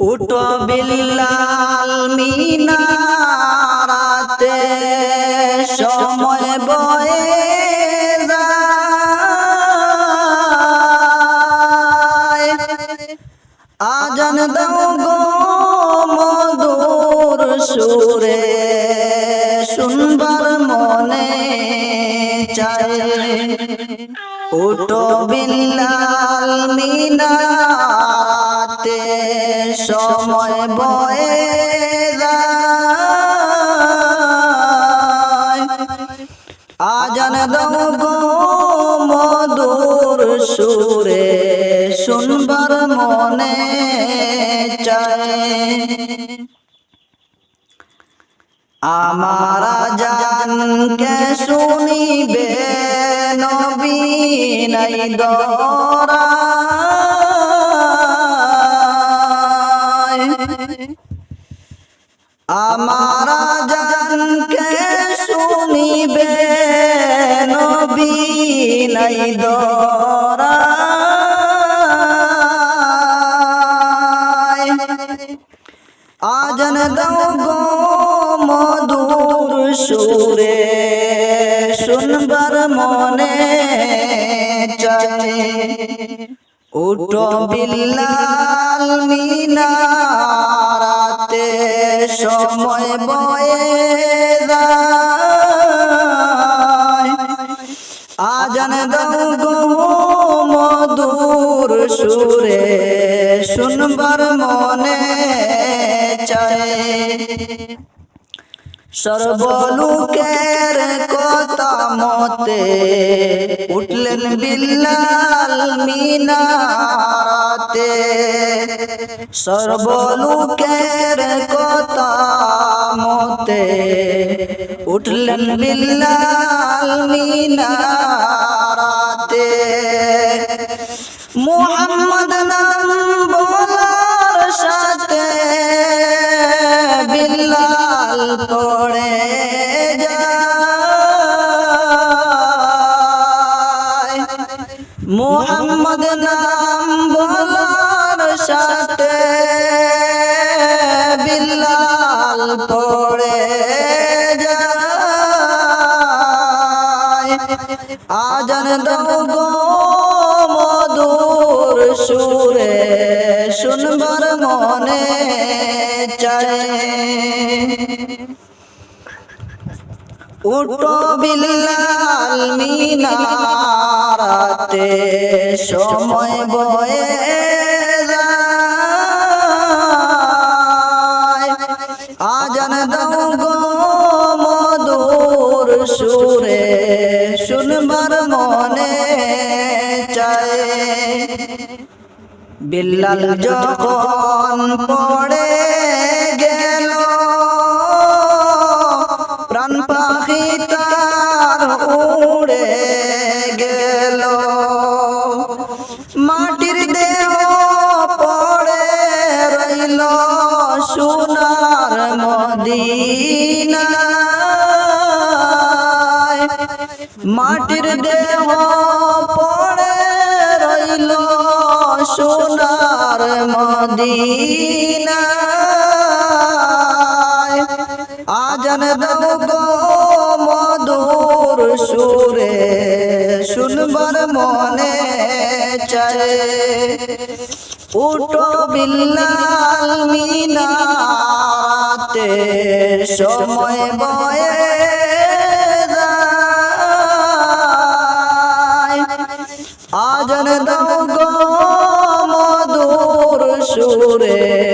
উটো বিল্লাল মিনারাতে, সময় বয়ে আজান দাও গো মধুর সুরে, শুনবার মনে চায়। উটো বিল্লাল মিনারাতে সময় বয়ে আজান দাও মধুর সুরে, শুনবার মনে চায়। আমার জানকে শুনিবে নবী নাই দরা শুনিবে নবী নাই দরা। আজন দাও গো মধুর সুরে শুনবার মনে চায় উটো বিল্লাল সময় বয়ে আজান মধুর সুরে শুনবার মনে চায়। সর্বলোকের কথা মতে উঠলেন বিল্লাল মিনারাতে। সর্বলোকের কথা মতে উঠলেন বিল্লাল মিনারাতে। মোহাম্মদ নাম বলার সাথে বিল্লাল পড়ে যায়। আজান দাও মধুর সুরে শুনবার মনে চায়। উটো বিল্লাল মিনারাতে সময় বয়ে আজান শুনবার মনে চায়। বিল্লাল যখন পড়ে গেল, প্রাণ পাখি তার উড়ে গেল। মাটির দেহ পড়ে রইল সোনার মদিনায়। মাটির দেহ পড়ে রইল সোনার মদিনায়। আজান গো মধুর সুরে, শুনবার মনে চায়। উটো বিল্লাল মিনাতে, সময় বয়ে আজান দাও গো মধুর সুরে